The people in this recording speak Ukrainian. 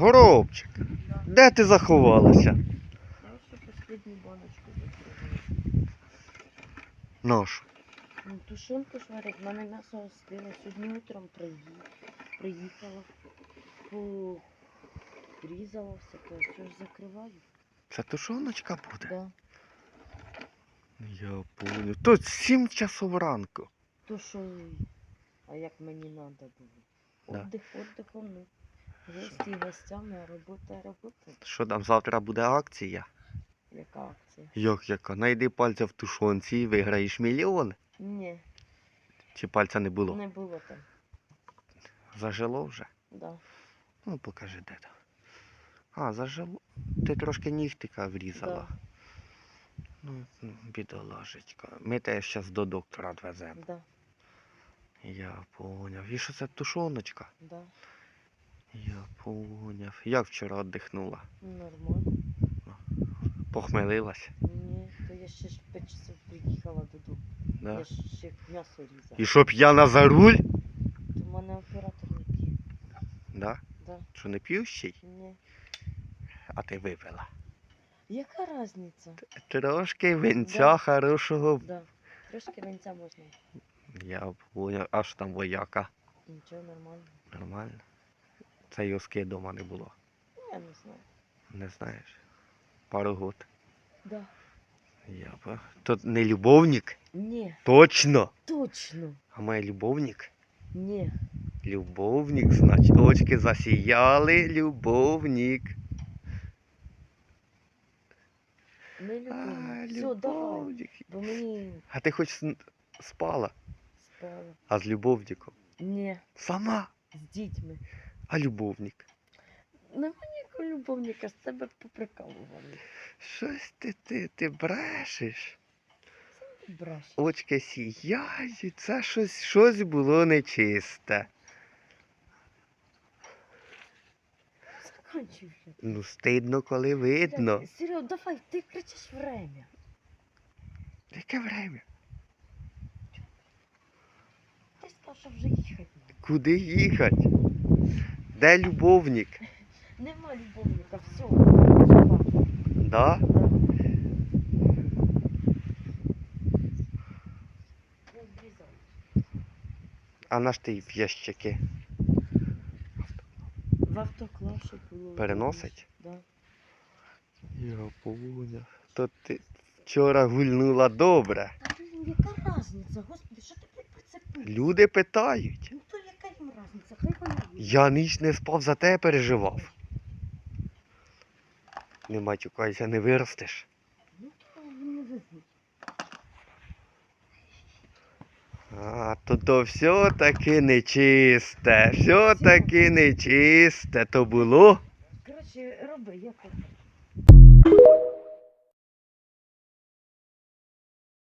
Горобчик, де ти заховалася? Я ще последню баночку закрила. Наш. Ну, тушонку ж варить, в мене м'ясо остило. Сьогодні утром приїхала. Порізала все, то все ж закриваю. Це тушоночка буде? Да. Я понял. Тут 7 часов ранку. То що, а як мені треба було? Да. Отдих, отдихом, ну. Гості гостями, робота, робота. Що там завтра буде акція? Яка акція? Як яка? Найди пальця в тушонці і виграєш мільйон. Ні, Чи пальця не було? не було там. Зажило вже? Да. Ну, покажи де там. А, зажило. Ти трошки нігтика врізала. Да. Ну, бідолажечка. Ми тебе зараз до доктора відвеземо. Да, Я поняв. І що це тушоночка? да. Я поняв. Як вчора віддихнула? Нормально. Похмелилась? Ні, то я ще ж 5 часов приїхала додому. Да? Я ж ще м'ясо різала. І що п'яна за руль? То в мене оператор не п'є. Да? Да. Що не п'ющий? Ні. А ти випила. Яка різниця? Трошки винця Да. хорошого. Да. Трошки венця можна. Я поняв. А що там вояка? Нічого нормально. Нормально. Це йоски вдома не було. Я не знаю. Не знаєш. Пару год. Да. Я б. Тут не любовник? Ні, Точно. точно. А моє любовник? Ні. Любовник, значить, очки засіяли, любовник. Не А, люблю. Все, давай. любовник. Бо мені А ти хоч с- спала, спало. а з любовником? Ні, Сама, з дітьми. А любовник. Нема ніякого любовника, з тебе поприкалували. Щось ти, ти, ти брешеш. Очки сіяють, це щось, щось було нечисте. Заканчуй. Ну, стидно, коли видно. Серега, давай, ти кричиш время. Яке время? Ти сказав, що вже їхати. Куди їхати? Де любовник? Нема любовника, все. Да? А наш ти в ящики В автоклав, щоб було. переносить? Да. Я поняв. То ти вчора гульнула добре. Та яка різниця? Господи, що ти прицепив? Люди питають. Ну то яка їм різниця? Хай вони. Я ніч не спав, за тебе переживав. Не матюкайся, не виростеш. А, то то все таки нечисте. Все таки нечисте. То було. Коротше, роби, я так.